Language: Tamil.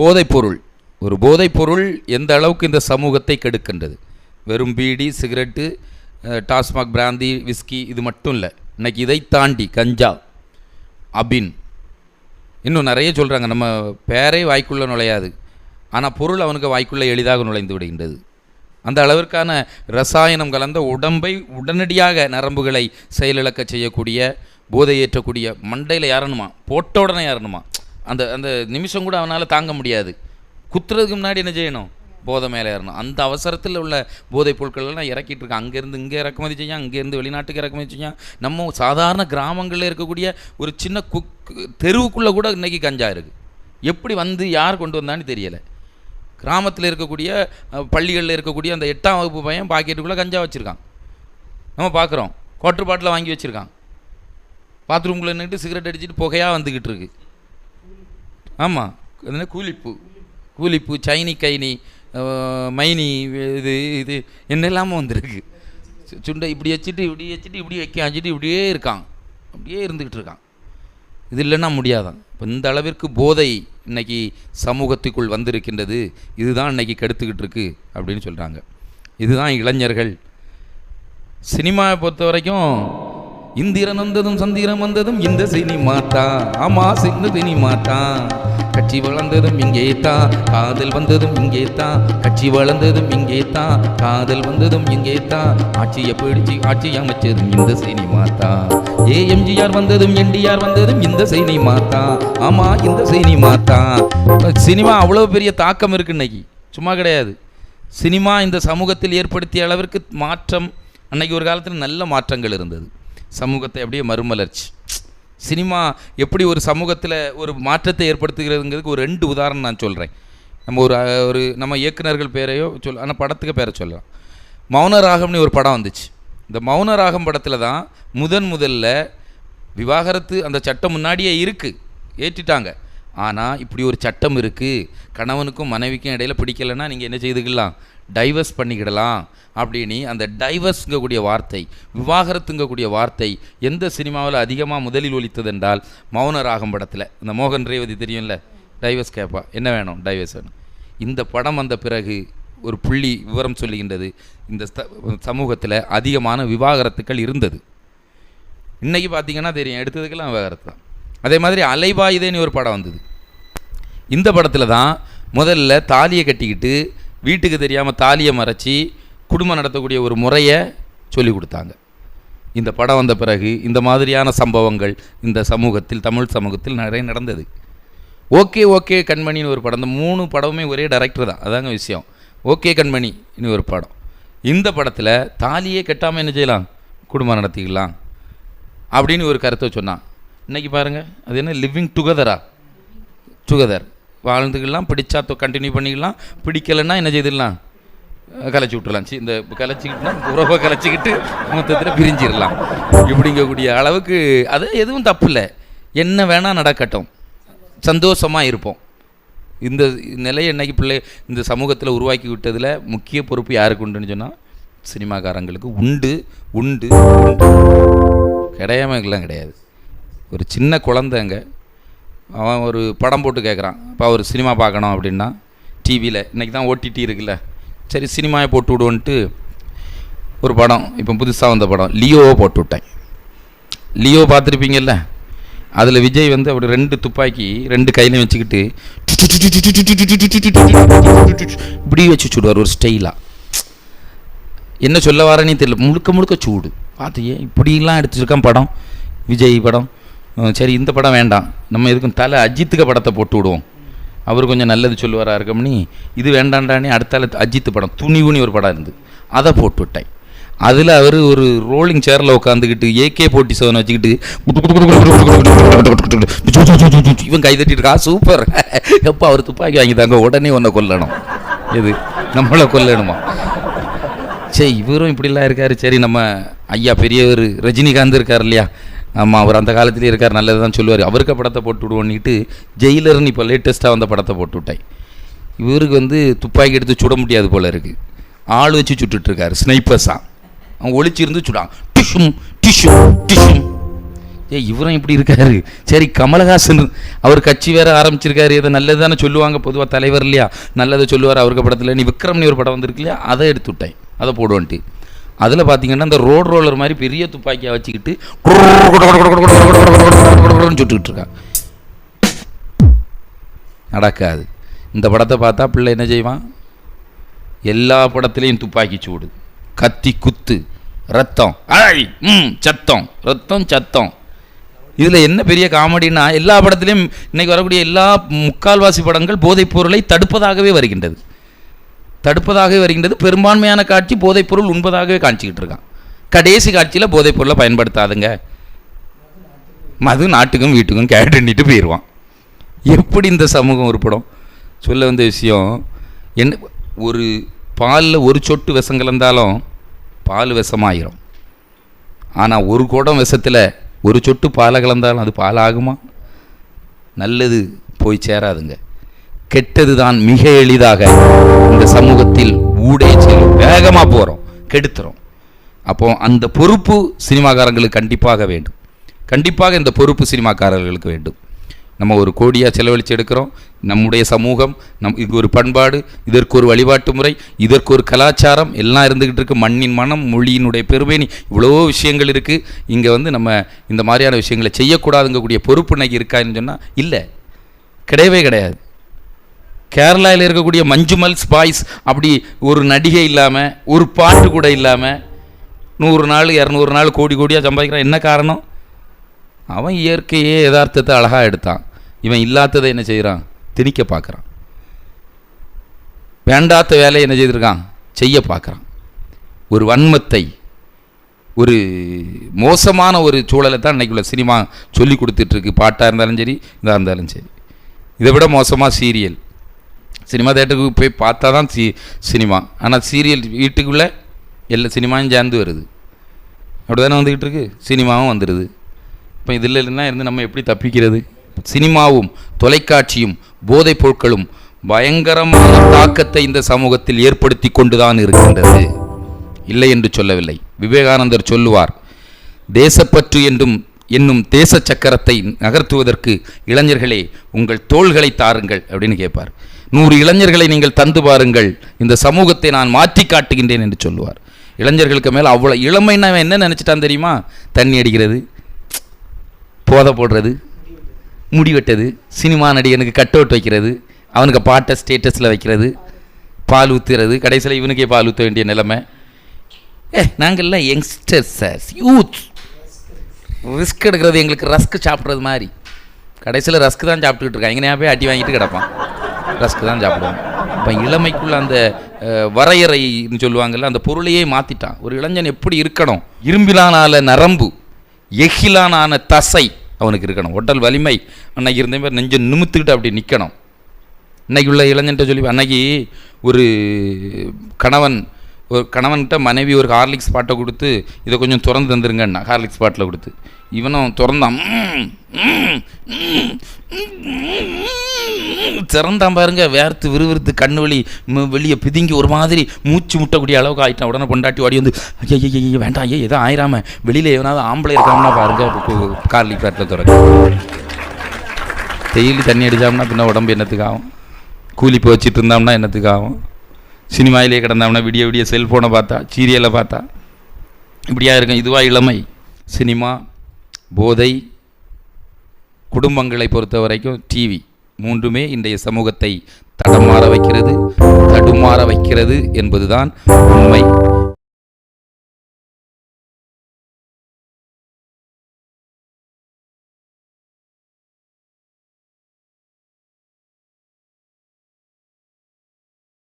போதைப்பொருள். ஒரு போதைப்பொருள் எந்த அளவுக்கு இந்த சமூகத்தை கெடுக்கின்றது? வெறும் beedi cigarette TASMAC brandy whisky இது மட்டும் இல்லை. இன்றைக்கி இதை தாண்டி கஞ்சா அபின் இன்னும் நிறைய சொல்கிறாங்க நம்ம பேரே வாய்க்குள்ளே நுழையாது. ஆனால் பொருள் அவனுக்கு வாய்க்குள்ளே எளிதாக நுழைந்து விடுகின்றது. அந்த அளவிற்கான ரசாயனம் கலந்த உடம்பை உடனடியாக நரம்புகளை செயலிழக்க செய்யக்கூடிய போதை ஏற்றக்கூடிய மண்டையில் ஏறணுமா போட்ட உடனே ஏறணுமா அந்த அந்த நிமிஷம் கூட அவனால் தாங்க முடியாது. குத்துறதுக்கு முன்னாடி என்ன செய்யணும்? போதை மேலே ஏறணும். அந்த அவசரத்தில் உள்ள போதைப் பொருட்கள்லாம் இறக்கிட்டு இருக்கான். அங்கேருந்து இங்கே இறக்குமதி செய்யும் அங்கேருந்து வெளிநாட்டுக்கு இறக்குமதி செய்யும் நம்ம சாதாரண கிராமங்களில் இருக்கக்கூடிய ஒரு சின்ன குக் தெருவுக்குள்ளே கூட இன்றைக்கி கஞ்சா இருக்குது எப்படி வந்து யார் கொண்டு வந்தான்னு தெரியலை. கிராமத்தில் இருக்கக்கூடிய பள்ளிகளில் இருக்கக்கூடிய அந்த எட்டாம் வகுப்பு பையன் பாக்கெட்டுக்குள்ளே கஞ்சா வச்சுருக்கான். நம்ம பார்க்குறோம் குவாட்டர் பாட்டில் வாங்கி வச்சுருக்கான். பாத்ரூம்குள்ளே நின்றுட்டு சிகரெட் அடிச்சுட்டு புகையாக வந்துக்கிட்டு இருக்குது ஆமாம் அது கூலிப்பூ. கூலிப்பூ சைனி கைனி மைனி இது இது என்னெல்லாமோ வந்திருக்கு. சு- சுண்டை இப்படி வச்சுட்டு இப்படி வச்சுட்டு இப்படி வைக்க வச்சுட்டு இப்படியே இருக்கான். அப்படியே இருந்துக்கிட்டு இருக்கான். இது இல்லைன்னா முடியாதான். இப்போ இந்த அளவிற்கு போதை இன்னைக்கு சமூகத்துக்குள் வந்திருக்கின்றது. இதுதான் இன்னைக்கு கெடுத்துக்கிட்டு இருக்கு அப்படின்னு சொல்கிறாங்க இதுதான் இளைஞர்கள். சினிமாவை பொறுத்த வரைக்கும் இந்திரன் வந்ததும் சந்திரன் வந்ததும் இந்த சினிமா தான் ஆமா சிந்த சினிமா தான் கட்சி வளர்ந்ததும் இங்கே தான் காதல் வந்ததும் இங்கே தான் கட்சி வளர்ந்ததும் இங்கே தான் காதல் வந்ததும் இங்கே தான் ஆட்சியை பிடிச்சு ஆட்சி அமைச்சதும் இந்த சினிமா தான் ஏஎம்ஜிஆர் வந்ததும் என்டிஆர் வந்ததும் இந்த சினிமா தான் ஆமா இந்த சினிமா தான் சினிமா அவ்வளோ பெரிய தாக்கம் இருக்கு இன்னைக்கு. சும்மா கிடையாது. சினிமா இந்த சமூகத்தில் ஏற்படுத்திய அளவிற்கு மாற்றம் அன்னைக்கு ஒரு காலத்தில் நல்ல மாற்றங்கள் இருந்தது. சமூகத்தை அப்படியே மறுமலர்ச்சி. சினிமா எப்படி ஒரு சமூகத்தில் ஒரு மாற்றத்தை ஏற்படுத்துகிறதுங்கிறதுக்கு ஒரு ரெண்டு உதாரணம் நான் சொல்கிறேன் நம்ம ஒரு ஒரு நம்ம இயக்குனர்கள் பேரையோ சொல் ஆனால் படத்துக்கு பேரை சொல்லலாம். மௌன ராகம்னு ஒரு படம் வந்துச்சு. இந்த மௌன ராகம் படத்தில் தான் முதன் முதல்ல விவாகரத்து அந்த சட்டம் முன்னாடியே இருக்குது ஏற்றிட்டாங்க. ஆனால் இப்படி ஒரு சட்டம் இருக்குது கணவனுக்கும் மனைவிக்கும் இடையில் பிடிக்கலைன்னா நீங்கள் என்ன செய்துக்கலாம்? டைவர்ஸ் பண்ணிக்கிடலாம். அப்படின்னு அந்த டைவர்ஸுங்கக்கூடிய வார்த்தை விவாகரத்துங்கக்கூடிய வார்த்தை எந்த சினிமாவில் அதிகமாக முதலில் ஒலித்தது என்றால் மௌன ராகம் படத்தில். இந்த மோகன் ரேவதி தெரியும்ல? டைவர்ஸ் கேட்பா என்ன வேணும்? டைவர்ஸ் வேணும். இந்த படம் வந்த பிறகு ஒரு புள்ளி விவரம் சொல்லுகின்றது. இந்த ஸ்த- சமூகத்தில் அதிகமான விவாகரத்துக்கள் இருந்தது. இன்றைக்கி பார்த்தீங்கன்னா தெரியும். எடுத்ததுக்கெல்லாம் விவாகரத்து தான். அதே மாதிரி அலைபாயுதேன்னு ஒரு படம் வந்தது. இந்த படத்தில் தான் முதல்ல தாலியை கட்டிக்கிட்டு வீட்டுக்கு தெரியாமல் தாலியை மறைச்சி குடும்பம் நடத்தக்கூடிய ஒரு முறையை சொல்லி கொடுத்தாங்க. இந்த படம் வந்த பிறகு இந்த மாதிரியான சம்பவங்கள் இந்த சமூகத்தில் தமிழ் சமூகத்தில் நிறைய நடந்தது. ஓகே ஓகே கண்மணின்னு ஒரு படம். இந்த மூணு படமுமே ஒரே டைரக்டர் தான். அதாங்க விஷயம். ஓகே கண்மணி ஒரு படம். இந்த படத்தில் தாலியே கட்டாமல் என்ன செய்யலாம்? குடும்பம் நடத்திக்கலாம் அப்படின்னு ஒரு கருத்தை சொன்னான். இன்னைக்கு பாருங்கள் அது என்ன? லிவிங் டுகெதரா டுகெதர் வாழ்ந்துக்கலாம் பிடிச்சா கண்டினியூ பண்ணிக்கலாம். பிடிக்கலைன்னா என்ன செய்திடலாம்? கலைச்சி விட்டுலாம் சி இந்த கலைச்சிக்கிட்டுனா உறவை கலைச்சிக்கிட்டு மொத்தத்தில் பிரிஞ்சிடலாம். இப்படிங்கக்கூடிய அளவுக்கு அது எதுவும் தப்பு இல்லை என்ன வேணால் நடக்கட்டும். சந்தோஷமாக இருப்போம். இந்த நிலையை என்னைக்கு பிள்ளை இந்த சமூகத்தில் உருவாக்கி விட்டதில் முக்கிய பொறுப்பு யாருக்கு உண்டுன்னு சொன்னால் சினிமாக்காரங்களுக்கு உண்டு உண்டு உண்டு. கிடையாமலாம் கிடையாது. ஒரு சின்ன குழந்தைங்க அவன் ஒரு படம் போட்டு கேட்குறான் இப்போ ஒரு சினிமா பார்க்கணும் அப்படின்னா டிவியில் இன்றைக்கி தான் ஓடிடி இருக்குல்ல சரி சினிமாவை போட்டு விடுவோன்ட்டு ஒரு படம் இப்போ புதுசாக வந்த படம் லியோவை போட்டு விட்டேன் லியோ பார்த்துருப்பீங்கல்ல அதில் விஜய் வந்து அப்படி ரெண்டு துப்பாக்கி ரெண்டு கையிலையும் வச்சுக்கிட்டு இப்படி வச்சு சுடுவார் ஒரு ஸ்டைலாக என்ன சொல்ல வரேனே தெரியல முழுக்க முழுக்க சூடு பார்த்தீங்க இப்படிலாம் எடுத்துருக்கான் படம் விஜய் படம் சரி இந்த படம் வேண்டாம் நம்ம எதுக்கும் தலை அஜித்துக்கு படத்தை போட்டு விடுவோம் அவர் கொஞ்சம் நல்லது சொல்லுவாரா இருக்கம்னி இது வேண்டாண்டானே அடுத்தால அஜித் படம் துணிவுனி ஒரு படம் இருந்து அதை போட்டு விட்டேன் அதில் அவர் ஒரு ரோலிங் சேரில் உட்காந்துக்கிட்டு ஏகே போட்டி சோதனை வச்சுக்கிட்டு இவன் கை தட்டிட்டு இருக்கா சூப்பர் எப்போ அவர் துப்பாக்கி வாங்கி தாங்க உடனே உன்னை கொல்லணும் எது நம்மளை கொல்லணுமா சரி இவரும் இப்படிலாம் இருக்காரு சரி நம்ம ஐயா பெரியவர் ரஜினிகாந்த் இருக்கார் இல்லையா ஆமாம் அவர் அந்த காலத்திலே இருக்கார் நல்லது தான் சொல்லுவார். அவருக்கு படத்தை போட்டு விடுவோன்னிட்டு ஜெயிலர்னு இப்போ லேட்டஸ்ட்டாக வந்த படத்தை போட்டு விட்டேன் இவருக்கு வந்து துப்பாக்கி எடுத்து சுட முடியாது போல இருக்குது ஆள் வச்சு சுட்டுட்ருக்காரு ஸ்னைப்பர்ஸாக அவன் ஒளிச்சிருந்து சுடான் டிஷும் டிஷும் டிஷும். ஏ இவரும் இப்படி இருக்காரு. சரி கமலஹாசன் அவர் கட்சி வேற ஆரம்பிச்சிருக்காரு. இதை நல்லது தானே சொல்லுவாங்க பொதுவாக தலைவர் இல்லையா? நல்லதை சொல்லுவார் அவருக்கு படத்தில். நீ விக்ரம்னு ஒரு படம் வந்திருக்கு இல்லையா? அதை எடுத்து விட்டேன் அதை போடுவோன்ட்டு. அதில் பார்த்தீங்கன்னா அந்த ரோட் ரோலர் மாதிரி பெரிய துப்பாக்கியாக வச்சுக்கிட்டு சுட்டுக்கிட்டு இருக்கான் நடக்காது. இந்த படத்தை பார்த்தா பிள்ளை என்ன செய்வான்? எல்லா படத்துலேயும் துப்பாக்கி சூடு. கத்தி குத்து ரத்தம். அழை ம் சத்தம். ரத்தம் சத்தம். இதில் என்ன பெரிய காமெடினா எல்லா படத்துலேயும் இன்றைக்கி வரக்கூடிய எல்லா முக்கால்வாசி படங்கள் போதைப் பொருளை தடுப்பதாகவே வருகின்றது. தடுப்பதாகவே வருகின்றது. பெரும்பான்மையான காட்சி போதைப்பொருள் உண்பதாகவே காமிச்சிக்கிட்டு இருக்கான். கடைசி காட்சியில் போதைப்பொருளை பயன்படுத்தாதுங்க. மது நாட்டுக்கும் வீட்டுக்கும் கேட்டுன்னிட்டு போயிடுவான் எப்படி இந்த சமூகம் உருப்படும் சொல்ல வந்த விஷயம் என்ன ஒரு பாலில் ஒரு சொட்டு விஷம் கலந்தாலும் பால் விஷமாயிரும். ஆனால் ஒரு குடம் விஷத்தில் ஒரு சொட்டு பாலை கலந்தாலும் அது பால் ஆகுமா நல்லது போய் சேராதுங்க. கெட்டது தான் மிக எளிதாக இந்த சமூகத்தில் ஊடே செல்லும். வேகமாக போகிறோம் கெடுத்துறோம். அப்போ அந்த பொறுப்பு சினிமாக்காரங்களுக்கு கண்டிப்பாக வேண்டும். கண்டிப்பாக இந்த பொறுப்பு சினிமாக்காரர்களுக்கு வேண்டும். நம்ம ஒரு கோடியாக செலவழித்து எடுக்கிறோம். நம்முடைய சமூகம் நம் இது ஒரு பண்பாடு இதற்கு ஒரு வழிபாட்டு முறை இதற்கு ஒரு கலாச்சாரம் எல்லாம் இருந்துக்கிட்டு இருக்குது மண்ணின் மனம் மொழியினுடைய பெருமை இவ்வளோ விஷயங்கள் இருக்குது இங்கே வந்து நம்ம இந்த மாதிரியான விஷயங்களை செய்யக்கூடாதுங்கக்கூடிய பொறுப்பு இன்னைக்கு இருக்கான்னு சொன்னால் இல்லை. கிடையவே கிடையாது. கேரளாவில் இருக்கக்கூடிய மஞ்சுமல் ஸ்பாய்ஸ் அப்படி ஒரு நடிகை இல்லாமல் ஒரு பாட்டு கூட இல்லாமல் நூறு நாள் இரநூறு நாள் கோடி கோடியாக சம்பாதிக்கிறான். என்ன காரணம்? அவன் இயற்கையே யதார்த்தத்தை அழகாக எடுத்தான். இவன் இல்லாததை என்ன செய்கிறான் திணிக்க பார்க்குறான். வேண்டாத்த வேலையை என்ன செய்திருக்கான்? செய்ய பார்க்குறான். ஒரு வன்மத்தை ஒரு மோசமான ஒரு சூழலை தான் இன்றைக்குள்ள சினிமா சொல்லி கொடுத்துட்ருக்கு பாட்டாக இருந்தாலும் சரி இதாக இருந்தாலும் சரி. இதை விட மோசமாக சீரியல். சினிமா தேட்டருக்கு போய் பார்த்தா தான் சி சினிமா. ஆனால் சீரியல் வீட்டுக்குள்ளே எல்லா சினிமாவும் சேர்ந்து வருது. அப்படி தானே வந்துக்கிட்டு இருக்கு? சினிமாவும் வந்துடுது இப்போ இதில் இல்லைன்னா இருந்து நம்ம எப்படி தப்பிக்கிறது? சினிமாவும் தொலைக்காட்சியும் போதைப் பொருட்களும் பயங்கரமான தாக்கத்தை இந்த சமூகத்தில் ஏற்படுத்தி கொண்டுதான் இருக்கின்றது. இல்லை என்று சொல்லவில்லை. விவேகானந்தர் சொல்லுவார் தேசப்பற்று என்றும் என்னும் தேச சக்கரத்தை நகர்த்துவதற்கு இளைஞர்களே உங்கள் தோள்களை தாருங்கள் அப்படின்னு கேட்பார். நூறு இளைஞர்களை நீங்கள் தந்து பாருங்கள். இந்த சமூகத்தை நான் மாற்றி காட்டுகின்றேன் என்று சொல்லுவார். இளைஞர்களுக்கு மேலே அவ்வளோ இளமைன்னா அவன் என்ன நினச்சிட்டான் தெரியுமா? தண்ணி அடிக்கிறது போதை போடுறது முடி வெட்டது சினிமா நடிகனுக்கு கட் அவுட் வைக்கிறது அவனுக்கு பாட்டை ஸ்டேட்டஸில் வைக்கிறது பால் ஊற்றுறது கடைசியில் இவனுக்கே பால் ஊற்ற வேண்டிய நிலைமை. ஏ நாங்கள்லாம் யங்ஸ்டர்ஸ் சார் யூத் ரிஸ்க் எடுக்கிறது எங்களுக்கு ரஸ்க் சாப்பிட்றது மாதிரி. கடைசியில் ரஸ்க் தான் சாப்பிட்டுக்கிட்டு இருக்கான். எங்கனையா போய் அடி வாங்கிட்டு கிடப்பான். ரஸ்க்கு தான் சாப்பிடுவான் இப்போ இளமைக்குள்ள அந்த வரையறைன்னு சொல்லுவாங்கல்ல அந்த பொருளையே மாற்றிட்டான் ஒரு இளைஞன் எப்படி இருக்கணும்? இரும்பிலானால நரம்பு எகிலானான தசை அவனுக்கு இருக்கணும். உடல் வலிமை. அன்னைக்கு இருந்த மாதிரி நெஞ்சு நிமித்துக்கிட்டு அப்படி நிற்கணும் இன்னைக்கு உள்ள இளைஞன்ட்ட சொல்லி அன்னைக்கு ஒரு கணவன் ஒரு கணவன்கிட்ட மனைவி ஒரு ஹார்லிக்ஸ் பாட்டை கொடுத்து இதை கொஞ்சம் திறந்து தந்துருங்கண்ணா ஹார்லிக்ஸ் பாட்டில் கொடுத்து. இவனும் திறந்தான். திறந்தான் பாருங்க வேர்த்து விறுவிறுத்து கண்ணு வலி மு- வெளியே பிதுங்கி ஒரு மாதிரி மூச்சு முட்டக்கூடிய அளவுக்கு ஆயிட்டான். உடனே பொண்டாட்டி ஓடி வந்து ஐயா ஐயா வேண்டாம் ஐயா எதுவும் ஆயிராம வெளியில் எவனாவது ஆம்பளை இருக்காங்கன்னா பாருங்க கார்லிக் ஃபேட்டில் திறக்க டெய்லி தண்ணி அடித்தோம்னா பின்ன உடம்பு என்னத்துக்காகும் கூலி போச்சுட்டு இருந்தோம்னா என்னத்துக்காகும் சினிமாயிலே கிடந்தோம்னா விடிய விடிய செல்ஃபோனை பார்த்தா சீரியலை பார்த்தா இப்படியா இருக்கும் இதுவாக இளமை சினிமா போதை குடும்பங்களை பொறுத்த வரைக்கும் டிவி மூன்றுமே இன்றைய சமூகத்தை தடமாற வைக்கிறது தடுமாற வைக்கிறது என்பதுதான் உண்மை.